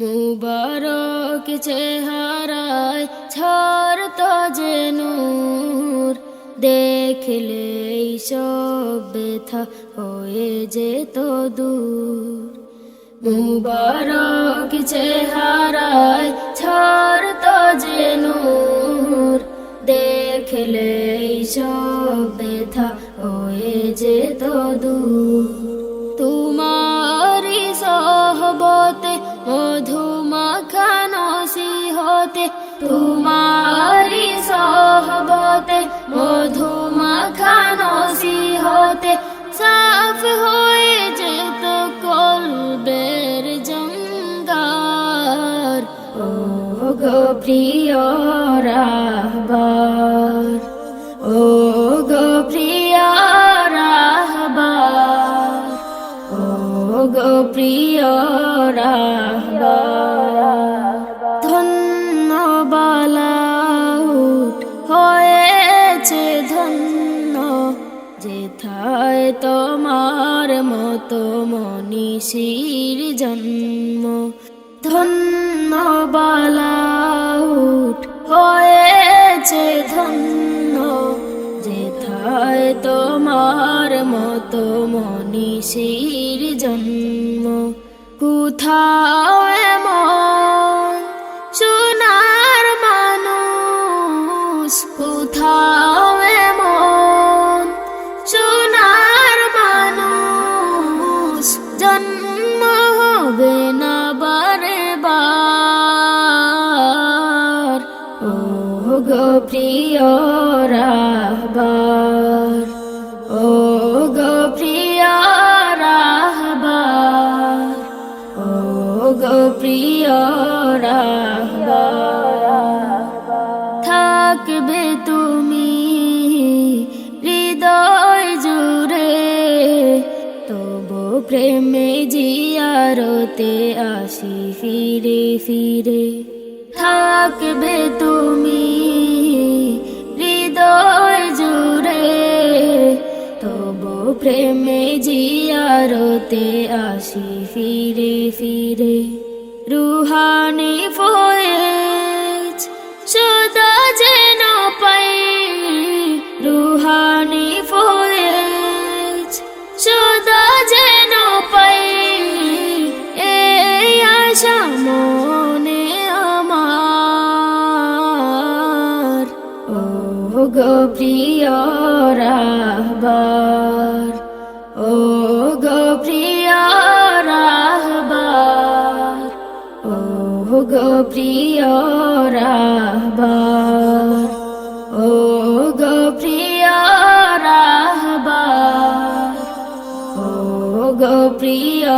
মুবারক চেহারায় তো যে নূর। দেখলে সব ব্যথা হয়ে যেত দূর। মুবারক চেহারায় ছাড় তো যে নূর। দেখলে সব ব্যথা হয়ে যেত দূর। তোমারি সহবতে সিহতে তোমারি সহবতে মধুমাখানো সিহতে সাফ হয়ে যেত কলবের জঙ্গার। ও গো প্রিয় রাহবার ও গো প্রিয় রাহবার ও গো প্রিয় যেথায় তোমার মতো মনীষীর জন্ম। ধন্য হয়েছে ধন্য। যেথায় তোমার মতো মনীষীর জন্ম। কোথাও গো প্রিয় থাকবে তুমি হৃদয় জুড়ে, তবু প্রেমে জিয়ারতে আসি ফিরে ফিরে। থাকবে তুমি হৃদয় প্রেমে জিয়ারতে আসি ফিরে ফিরে। রুহানি ফয়েজ গো প্রিয় রাহবার ও গো প্রিয় রাহবার ও গো প্রিয়